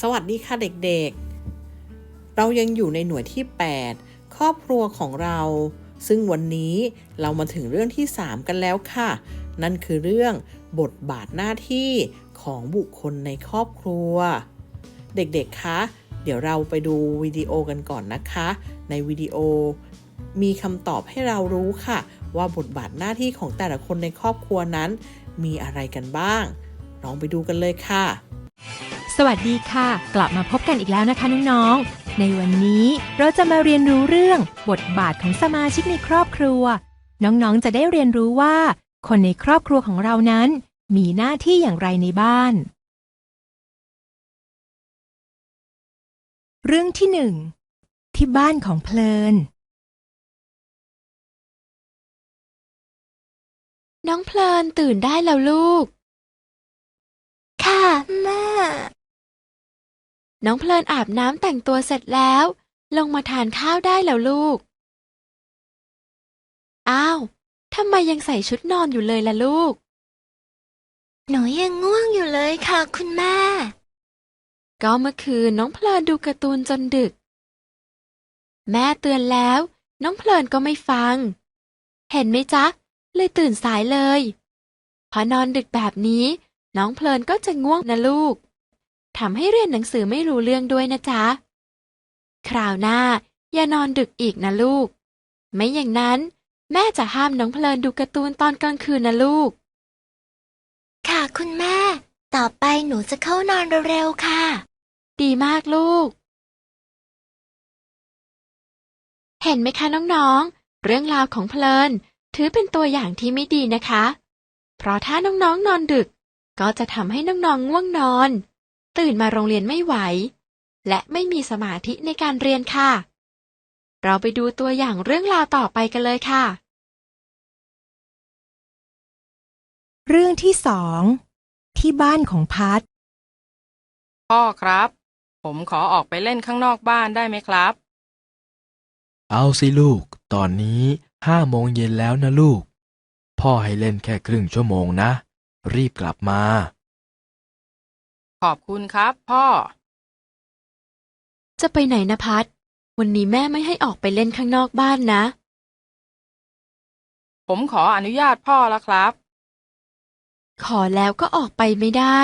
สวัสดีค่ะเด็กๆ เรายังอยู่ในหน่วยที่ 8 ครอบครัวของเรา ซึ่งวันนี้เรามาถึงเรื่องที่ 3 กันแล้วค่ะ นั่นคือเรื่องบทบาทหน้าที่ของบุคคลในครอบครัว เด็กๆ คะ เดี๋ยวเราไปดูวิดีโอกันก่อนนะคะ ในวิดีโอมีคำตอบให้เรารู้ค่ะ ว่าบทบาทหน้าที่ของแต่ละคนในครอบครัวนั้น มีอะไรกันบ้าง ลองไปดูกันเลยค่ะ สวัสดีค่ะ กลับมาพบกันอีกแล้วนะคะน้องๆ ในวันนี้เราจะมาเรียนรู้เรื่องบทบาทของสมาชิกในครอบครัว น้องๆ จะได้เรียนรู้ว่า คนในครอบครัวของเรานั้น มีหน้าที่อย่างไรในบ้าน เรื่องที่หนึ่งที่บ้านของเพลิน น้องเพลินตื่นได้แล้วลูก ค่ะ แม่ น้องเพลินอาบน้ำแต่งตัวเสร็จแล้ว ลงมาทานข้าวได้แล้วลูก อ้าว ทำไมยังใส่ชุดนอนอยู่เลยล่ะลูก หนูยังง่วงอยู่เลยค่ะคุณแม่ ก็เมื่อคืนน้องเพลินดูการ์ตูนจนดึก แม่เตือนแล้ว น้องเพลินก็ไม่ฟัง เห็นไหมจ๊ะ เลยตื่นสายเลย พอนอนดึกแบบนี้ น้องเพลินก็จะง่วงนะลูก ทำให้เรียนหนังสือไม่รู้เรื่องด้วยนะจ๊ะ คราวหน้า อย่านอนดึกอีกนะลูก ไม่อย่างนั้น แม่จะห้ามน้องเพลินดูการ์ตูนตอนกลางคืนนะลูก ค่ะคุณแม่ ต่อไปหนูจะเข้านอนเร็วๆค่ะ ดีมากลูก เห็นไหมคะน้องๆ เรื่องราวของเพลินถือเป็นตัวอย่างที่ไม่ดีนะคะ เพราะถ้าน้องๆนอนดึก ก็จะทำให้น้องๆง่วงนอน ตื่นมาโรงเรียนไม่ไหว และไม่มีสมาธิในการเรียนค่ะ เราไปดูตัวอย่างเรื่องราวต่อไปกันเลยค่ะ เรื่องที่สองที่บ้านของพัดพ่อครับ ผมขอออกไปเล่นข้างนอกบ้านได้ไหมครับ เอาสิลูก ตอนนี้ห้าโมงเย็นแล้วนะลูก พ่อให้เล่นแค่ครึ่งชั่วโมงนะ รีบกลับมา ขอบคุณครับ พ่อ จะไปไหนนะพัดวันนี้แม่ไม่ให้ออกไปเล่นข้างนอกบ้านนะ ผมขออนุญาตพ่อแล้วครับ ขอแล้วก็ออกไปไม่ได้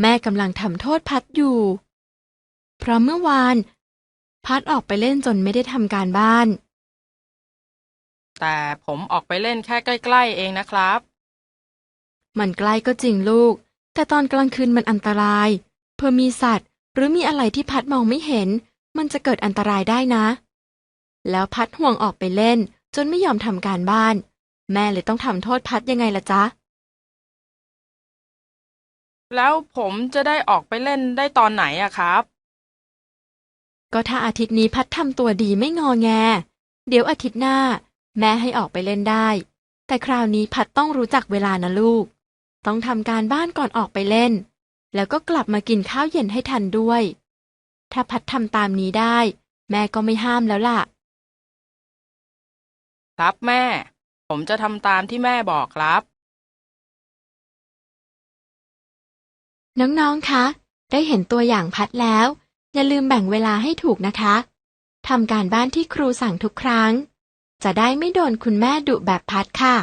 แม่กำลังทำโทษพัดอยู่ เพราะเมื่อวาน พัดออกไปเล่นจนไม่ได้ทำการบ้าน แต่ผมออกไปเล่นแค่ใกล้ ๆ เองนะครับ มันใกล้ก็จริงลูก แต่ตอนกลางคืนมันอันตราย เพื่อมีสัตว์ หรือมีอะไรที่พัดมองไม่เห็น มันจะเกิดอันตรายได้นะ แล้วพัดห่วงออกไปเล่น จนไม่ยอมทำการบ้าน แม่เลยต้องทำโทษพัดยังไงล่ะจ๊ะ แล้วผมจะได้ออกไปเล่นได้ตอนไหนอะครับ ก็ถ้าอาทิตย์นี้พัดทำตัวดีไม่งอแง เดี๋ยวอาทิตย์หน้า แม่ให้ออกไปเล่นได้ แต่คราวนี้พัดต้องรู้จักเวลานะลูก ต้องทำการบ้านก่อนออกไปเล่น แล้วก็กลับมากินข้าวเย็นให้ทันด้วย ถ้าพัดทำตามนี้ได้ แม่ก็ไม่ห้ามแล้วล่ะ ครับแม่ ผมจะทำตามที่แม่บอกครับ น้องๆ คะ ได้เห็นตัวอย่างพัดแล้ว อย่าลืมแบ่งเวลาให้ถูกนะคะทำการบ้านที่ครูสั่งทุกครั้ง จะได้ไม่โดนคุณแม่ดุแบบพัดค่ะ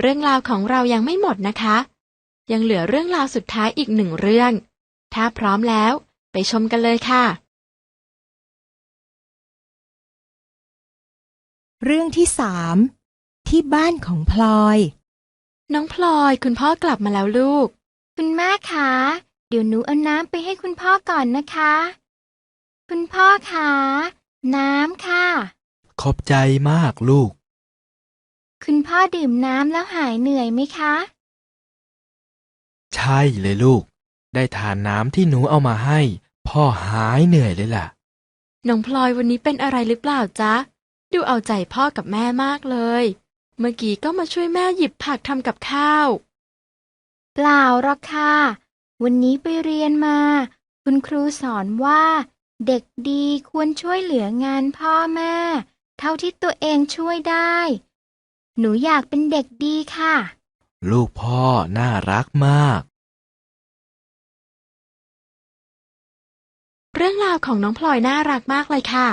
เรื่องราวของเรายังไม่หมดนะคะ ยังเหลือเรื่องราวสุดท้ายอีกหนึ่งเรื่อง ถ้าพร้อมแล้วไปชมกันเลยค่ะ เรื่องที่สามที่บ้านของพลอย น้องพลอยคุณพ่อกลับมาแล้วลูก คุณแม่คะ เดี๋ยวหนูเอาน้ำไปให้คุณพ่อก่อนนะคะ คุณพ่อคะ น้ำค่ะ ขอบใจมากลูก คุณพ่อดื่มน้ำแล้วหายเหนื่อยไหมคะ ใช่เลยลูก ได้ทานน้ำที่หนูเอามาให้ พ่อหายเหนื่อยเลยล่ะ น้องพลอยวันนี้เป็นอะไรหรือเปล่าจ๊ะ ดูเอาใจพ่อกับแม่มากเลย เมื่อกี้ก็มาช่วยแม่หยิบผักทำกับข้าว เปล่าหรอกค่ะ วันนี้ไปเรียนมา คุณครูสอนว่า เด็กดีควรช่วยเหลืองานพ่อแม่ เท่าที่ตัวเองช่วยได้ หนูอยากเป็นเด็กดีค่ะ ลูกพ่อน่ารักมาก เรื่องราวของน้องพลอยน่ารักมากเลยค่ะ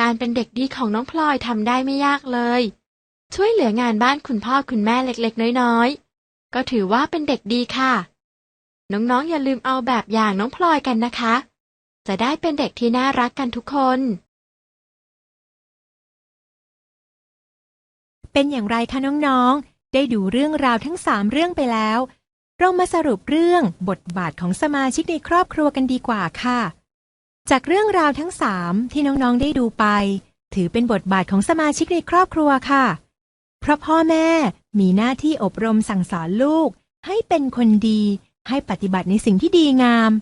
การเป็นเด็กดีของน้องพลอยทำได้ไม่ยากเลย ช่วยเหลืองานบ้านคุณพ่อคุณแม่เล็กๆ น้อยๆ ก็ถือว่าเป็นเด็กดีค่ะ น้องๆอย่าลืมเอาแบบอย่างน้องพลอยกันนะคะ จะได้เป็นเด็กที่น่ารักกันทุกคน เป็นอย่างไรคะน้องๆ ได้ดูเรื่องราวทั้งสามเรื่องไปแล้ว เรามาสรุปเรื่องบทบาทของสมาชิกในครอบครัวกันดีกว่าค่ะ จากเรื่องราวทั้งสามที่น้องๆ ได้ดูไป ถือเป็นบทบาทของสมาชิกในครอบครัวค่ะ เพราะพ่อแม่มีหน้าที่อบรมสั่งสอนลูก ให้เป็นคนดี ให้ปฏิบัติในสิ่งที่ดีงาม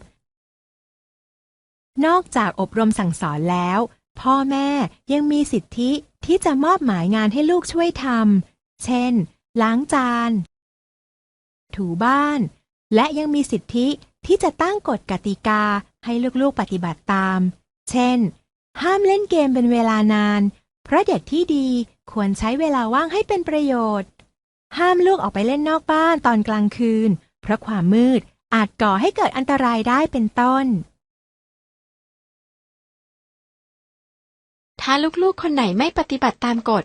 นอกจากอบรมสั่งสอนแล้ว พ่อแม่ยังมีสิทธิ ที่จะมอบหมายงานให้ลูกช่วยทำ เช่น ล้างจาน ถูบ้าน และยังมีสิทธิที่จะตั้งกฎกติกาให้ลูกๆปฏิบัติตาม เช่น ห้ามเล่นเกมเป็นเวลานาน เพราะเด็กที่ดีควรใช้เวลาว่างให้เป็นประโยชน์ ห้ามลูกออกไปเล่นนอกบ้านตอนกลางคืน เพราะความมืดอาจก่อให้เกิดอันตรายได้เป็นต้น ถ้าลูกๆ คนไหนไม่ปฏิบัติตามกฎ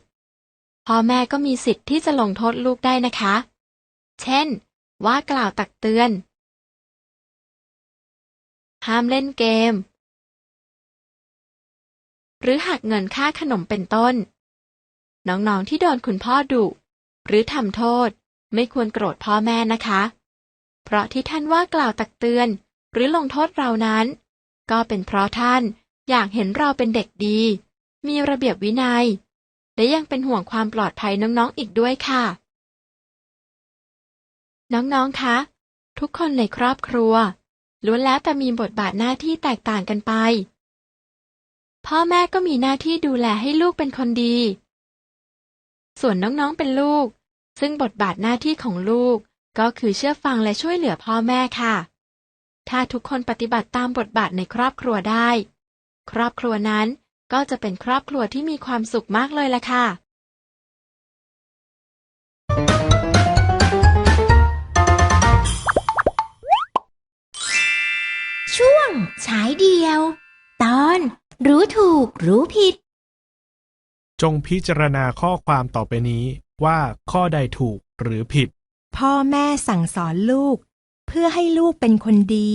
พ่อแม่ก็มีสิทธิ์ที่จะลงโทษลูกได้นะคะ เช่น ว่ากล่าวตักเตือน ห้ามเล่นเกม หรือหักเงินค่าขนมเป็นต้น น้องๆ ที่โดนคุณพ่อดุ หรือทำโทษ ไม่ควรโกรธพ่อแม่นะคะ เพราะที่ท่านว่ากล่าวตักเตือน หรือลงโทษเรานั้น ก็เป็นเพราะท่านอยากเห็นเราเป็นเด็กดี มีระเบียบวินัย และยังเป็นห่วงความปลอดภัยน้องๆอีกด้วยค่ะ น้องๆ คะ ทุกคนในครอบครัวล้วนแล้วแต่มีบทบาทหน้าที่แตกต่างกันไป พ่อแม่ก็มีหน้าที่ดูแลให้ลูกเป็นคนดี ส่วนน้องๆ เป็นลูก ซึ่งบทบาทหน้าที่ของลูกก็คือเชื่อฟังและช่วยเหลือพ่อแม่ค่ะ ถ้าทุกคนปฏิบัติตามบทบาทในครอบครัวได้ ครอบครัวนั้น ก็จะเป็นครอบครัวที่มีความสุขมากเลยล่ะค่ะ ช่วงฉายเดียว ตอนรู้ถูกรู้ผิด จงพิจารณาข้อความต่อไปนี้ว่าข้อใดถูกหรือผิด พ่อแม่สั่งสอนลูก เพื่อให้ลูกเป็นคนดี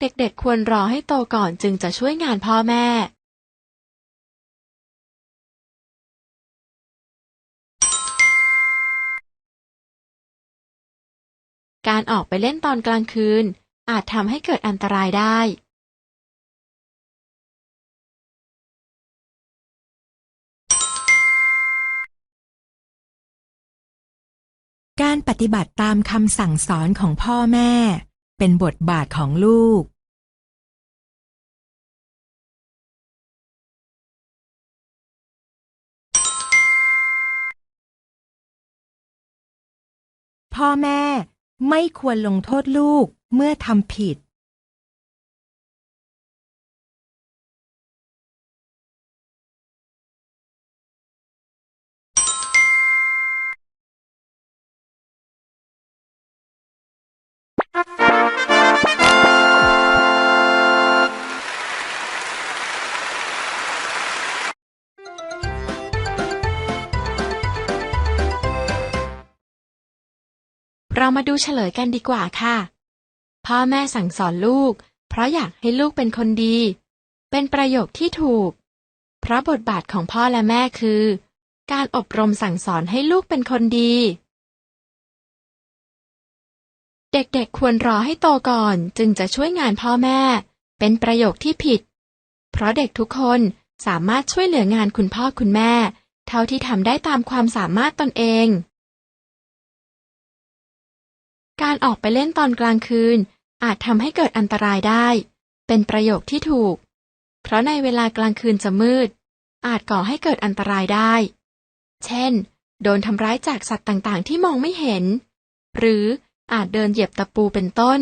เด็กๆ ควรรอให้โตก่อนจึงจะช่วยงานพ่อแม่การออกไปเล่นตอนกลางคืน อาจทำให้เกิดอันตรายได้ การปฏิบัติตามคำสั่งสอนของพ่อแม่ เป็นบทบาทของลูกพ่อแม่ไม่ควรลงโทษลูกเมื่อทำผิด เรามาดูเฉลยกันดีกว่าค่ะ พ่อแม่สั่งสอนลูก เพราะอยากให้ลูกเป็นคนดี เป็นประโยคที่ถูก เพราะบทบาทของพ่อและแม่คือ การอบรมสั่งสอนให้ลูกเป็นคนดี เด็กๆควรรอให้โตก่อนจึงจะช่วยงานพ่อแม่ เป็นประโยคที่ผิด เพราะเด็กทุกคนสามารถช่วยเหลืองานคุณพ่อคุณแม่ เท่าที่ทำได้ตามความสามารถตนเอง การออกไปเล่นตอนกลางคืน อาจทำให้เกิดอันตรายได้ เป็นประโยคที่ถูก เพราะในเวลากลางคืนจะมืด อาจก่อให้เกิดอันตรายได้ เช่น โดนทำร้ายจากสัตว์ต่างๆ ที่มองไม่เห็น หรืออาจเดินเหยียบตะปูเป็นต้น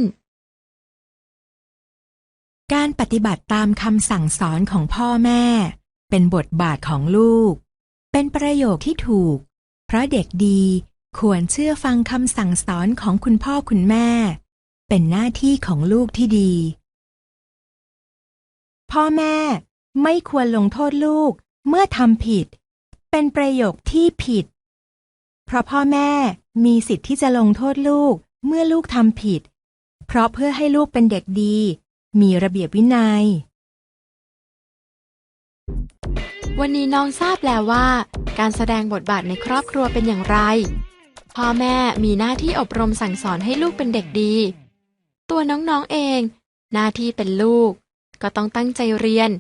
การปฏิบัติตามคำสั่งสอนของพ่อแม่ เป็นบทบาทของลูก เป็นประโยคที่ถูก เพราะเด็กดี ควรเชื่อฟังคำสั่งสอนของคุณพ่อคุณแม่ เป็นหน้าที่ของลูกที่ดี พ่อแม่ไม่ควรลงโทษลูกเมื่อทำผิด เป็นประโยคที่ผิด เพราะพ่อแม่มีสิทธิ์ที่จะลงโทษลูกเมื่อลูกทำผิด เพราะเพื่อให้ลูกเป็นเด็กดี มีระเบียบวินัย วันนี้น้องทราบแล้วว่า การแสดงบทบาทในครอบครัวเป็นอย่างไร พ่อแม่มีหน้าที่อบรมสั่งสอนให้ลูกเป็นเด็กดี ตัวน้องๆเอง หน้าที่เป็นลูก ก็ต้องตั้งใจเรียน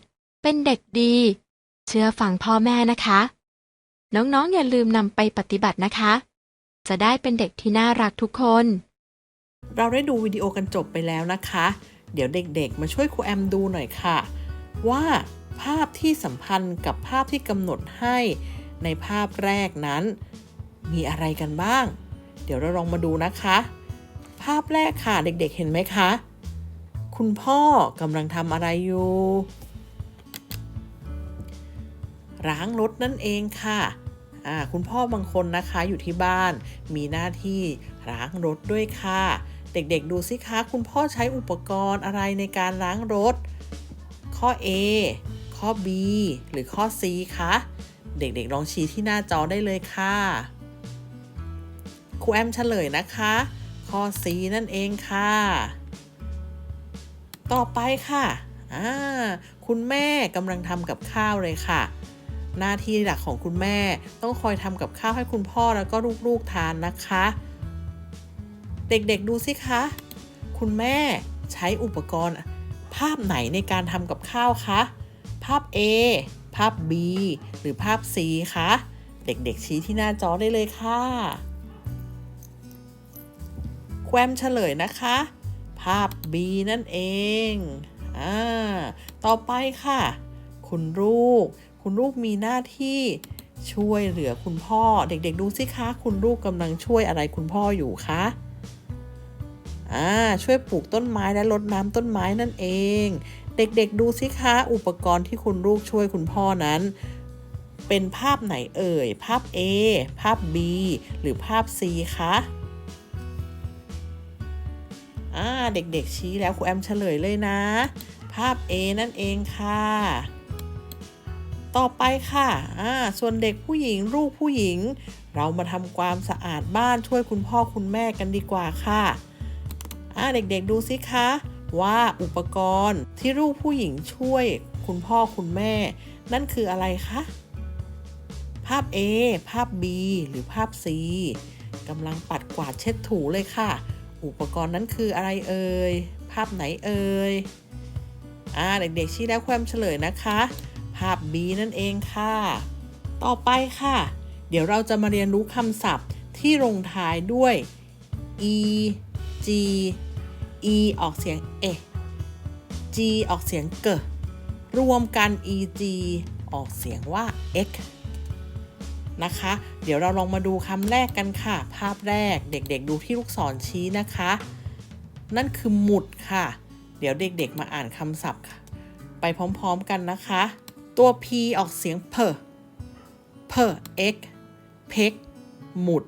เป็นเด็กดี เชื่อฟังพ่อแม่นะคะ น้องๆอย่าลืมนำไปปฏิบัตินะคะ จะได้เป็นเด็กที่น่ารักทุกคน เราได้ดูวิดีโอกันจบไปแล้วนะคะ เดี๋ยวเด็กๆ มาช่วยครูแอมดูหน่อยค่ะ ว่าภาพที่สัมพันธ์กับภาพที่กำหนดให้ในภาพแรกนั้น มีอะไรกันบ้าง เดี๋ยวเราลองมาดูนะคะ ภาพแรกค่ะเด็กๆเห็นไหมคะ คุณพ่อกำลังทำอะไรอยู่ ล้างรถนั่นเองค่ะอ่าคุณพ่อบางคนนะคะอยู่ที่บ้าน มีหน้าที่ล้างรถด้วยค่ะ เด็กๆดูสิคะ คุณพ่อใช้อุปกรณ์อะไรในการล้างรถ ข้อ A ข้อ B หรือข้อ C คะ เด็กๆลองชี้ที่หน้าจอได้เลยค่ะ ครูแอมเฉลยนะคะ ข้อ C นั่นเองค่ะ ต่อไปค่ะคุณแม่กำลังทำกับข้าวเลยค่ะ หน้าที่หลักของคุณแม่ต้องคอยทำกับข้าวให้คุณพ่อแล้วก็ลูกๆทานนะคะ เด็กๆดูสิคะ คุณแม่ใช้อุปกรณ์ ภาพไหนในการทำกับข้าวคะ ภาพ A ภาพ B หรือภาพ C คะ เด็กๆชี้ที่หน้าจอได้เลยค่ะ แควมเฉลยนะคะ ภาพ B นั่นเองอ่าต่อไปค่ะ คุณลูก คุณลูกมีหน้าที่ช่วยเหลือคุณพ่อ เด็กๆดูสิคะ คุณลูกกำลังช่วยอะไรคุณพ่ออยู่คะอ่าช่วยปลูกต้นไม้และรดน้ำต้นไม้นั่นเอง เด็กๆดูสิคะ อุปกรณ์ที่คุณลูกช่วยคุณพ่อนั้น เป็นภาพไหนเอ่ย ภาพ A ภาพ B หรือภาพ C คะ อ่าเด็กๆชี้แล้วครูแอมเฉลยเลยนะ ภาพ A นั่นเองค่ะ ต่อไปค่ะอ่าส่วนเด็กผู้หญิงลูกผู้หญิง เรามาทำความสะอาดบ้านช่วยคุณพ่อคุณแม่กันดีกว่าค่ะอ่าเด็กๆดูสิคะว่าอุปกรณ์ที่ลูกผู้หญิงช่วยคุณพ่อคุณแม่ นั่นคืออะไรคะ ภาพ A ภาพ B หรือภาพ C กำลังปัดกวาดเช็ดถูเลยค่ะ อุปกรณ์นั้นคืออะไรเอ่ย ภาพไหนเอ่ย อ่า เด็กๆชี้แล้วความเฉลยนะคะ ภาพ B นั่นเองค่ะ ต่อไปค่ะ เดี๋ยวเราจะมาเรียนรู้คำศัพท์ที่ลงท้ายด้วย e g e ออกเสียงเอ g ออกเสียงเกรวมกัน e g ออกเสียงว่า x นะคะ เดี๋ยวเราลองมาดูคำแรกกันค่ะ ภาพแรกเด็กๆดูที่ลูกศรชี้นะคะ นั่นคือหมุดค่ะ เดี๋ยวเด็กๆมาอ่านคำศัพท์ไปพร้อมๆกันนะคะ ตัว p ออกเสียงเพอเพอ x เพกหมุด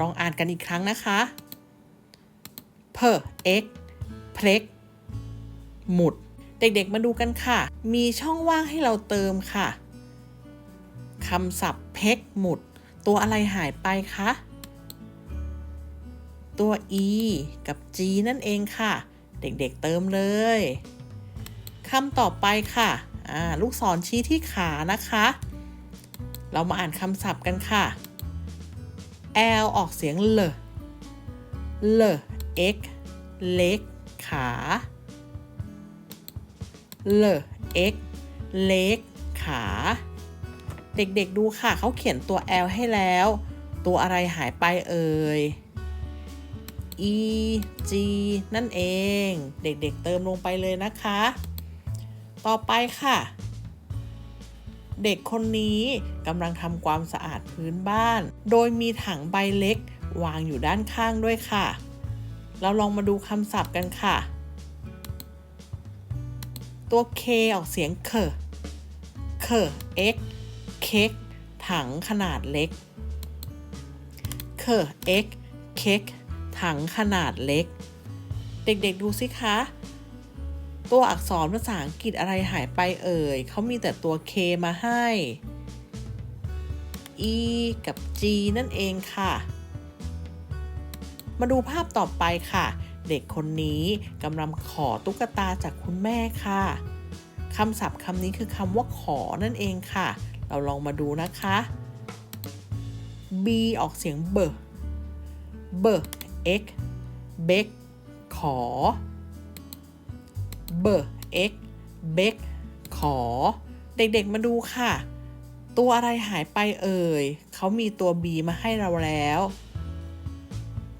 ลองอ่านกันอีกครั้งนะคะเพอ x เพลกหมุด เด็กๆมาดูกันค่ะ มีช่องว่างให้เราเติมค่ะ คำศัพท์เพกหมุด ตัวอะไรหายไปคะ ตัว e กับ g นั่นเองค่ะ เด็กๆเติมเลยคำต่อไปค่ะ ลูกศรชี้ที่ขานะคะ เรามาอ่านคำศัพท์กันค่ะ l ออกเสียงเลเล x เล็ก ขาเล x เล็ก ขา เด็กๆดูค่ะเขาเขียนตัว L ให้แล้ว ตัวอะไรหายไปเอ่ย E G นั่นเอง เด็กๆเติมลงไปเลยนะคะ ต่อไปค่ะ เด็กคนนี้กำลังทำความสะอาดพื้นบ้าน โดยมีถังใบเล็ก วางอยู่ด้านข้างด้วยค่ะ เราลองมาดูคำศัพท์กันค่ะ ตัว K ออกเสียงเคเค x เค้กถังขนาดเล็กเคอเอ็กเค้กถังขนาดเล็ก เด็กๆดูสิคะ ตัวอักษรภาษาอังกฤษอะไรหายไปเอ่ยเขามีแต่ตัว K มาให้ E กับ G นั่นเองค่ะ มาดูภาพต่อไปค่ะ เด็กคนนี้กำลังขอตุ๊กตาจากคุณแม่ค่ะคำศัพท์คำนี้คือคำว่าขอนั่นเองค่ะ เราลองมาดูนะคะ B ออกเสียงเบเบ x เบกขอเบ x เบกขอ เด็กๆมาดูค่ะ ตัวอะไรหายไปเอ่ย เขามีตัว B มาให้เราแล้ว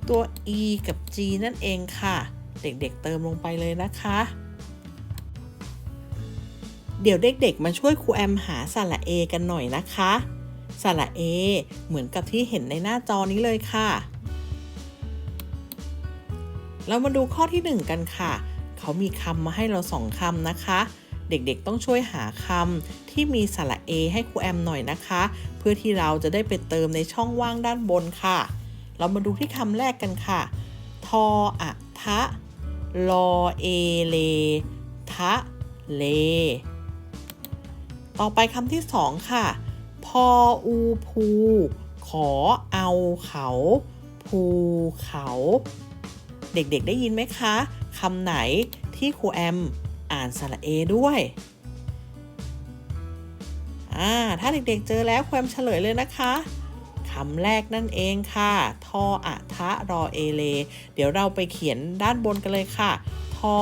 ตัว E กับ G นั่นเองค่ะ เด็กๆเติมลงไปเลยนะคะ เดี๋ยวเด็กๆ มาช่วยครูแอมหาสระเอกันหน่อยนะคะสระเอเหมือนกับที่เห็นในหน้าจอนี้เลยค่ะ เรามาดูข้อที่ 1 กันค่ะ เขามีคำมาให้เราสองคำนะคะ เด็กๆต้องช่วยหาคำที่มีสระเอให้ครูแอมหน่อยนะคะ เพื่อที่เราจะได้ไปเติมในช่องว่างด้านบนค่ะ เรามาดูที่คำแรกกันค่ะ ทออะทะลอเอเลทะเล ต่อไปคำที่สองค่ะ พออูภู ขอเอาเขา ภูเขา เด็กๆได้ยินไหมคะคำไหนที่ครูแอมอ่านสระเอด้วยอ่าถ้าเด็กๆเจอแล้วครูแอมเฉลยเลยนะคะคำแรกนั่นเองค่ะ ทออะทะรอเอเล เดี๋ยวเราไปเขียนด้านบนกันเลยค่ะ ทอ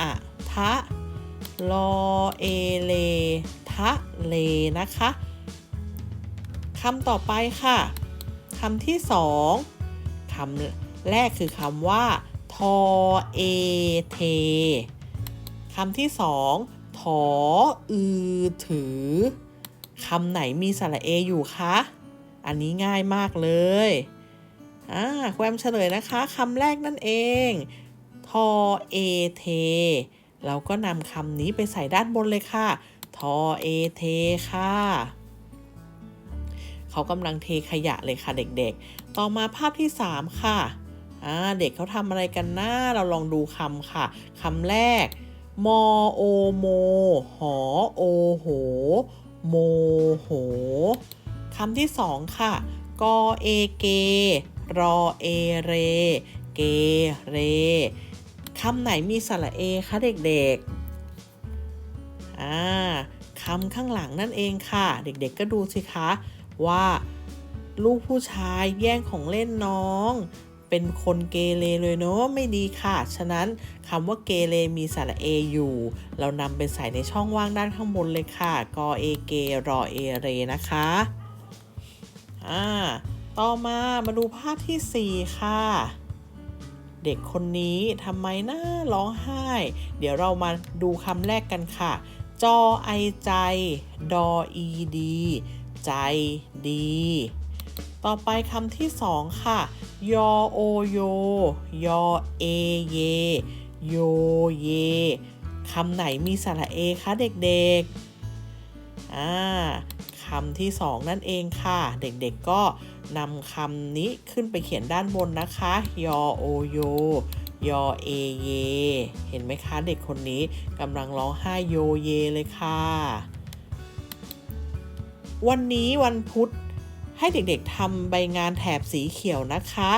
อะทะรอเอเล ทะเลนะคะคำต่อไปค่ะคำที่สองคำแรกคือคำว่า ทอเอเทคำที่สองถออือถือคำไหนมีสระเออยู่คะ อันนี้ง่ายมากเลย อ่าแควมเฉลยนะคะคำแรกนั่นเอง ทอเอเท เราก็นำคำนี้ไปใส่ด้านบนเลยค่ะ ทอเอเทค่ะเขากำลังเทขยะเลยค่ะเด็กๆ ต่อมาภาพที่ 3 ค่ะเด็กเขาทำอะไรกันนะเราลองดูคำค่ะคำแรกมอโอโม หอโอโห โมโหคำที่สองค่ะ กอเอเก รอเอเร เกเร คำไหนมีสระเอคะเด็กๆ อ่าคำข้างหลังนั่นเองค่ะ เด็กๆก็ดูสิคะว่า ลูกผู้ชายแย่งของเล่นน้อง เป็นคนเกเรเลยเนาะไม่ดีค่ะ ฉะนั้นคำว่าเกเรมีสระเออยู่ เรานำไปใส่ในช่องว่างด้านข้างบนเลยค่ะ กอเอเกรอเอเรนะคะอ่าต่อมามาดูภาพที่ 4 ค่ะ เด็กคนนี้ทำไมน่าร้องไห้ เดี๋ยวเรามาดูคำแรกกันค่ะ จอไอใจ ดออีดี ใจดี ต่อไปคำที่สองค่ะ ยอโอโย ยอเอเย โยเย คำไหนมีสระเอคะเด็กๆ อ่าคำที่สองนั่นเองค่ะ เด็กๆก็นำคำนี้ขึ้นไปเขียนด้านบนนะคะ ยอโอโย ยอเอเย เห็นไหมคะเด็กคนนี้กำลังร้องไห้โยเยเลยค่ะ วันนี้วันพุธให้เด็กๆทำใบงานแถบสีเขียวนะคะ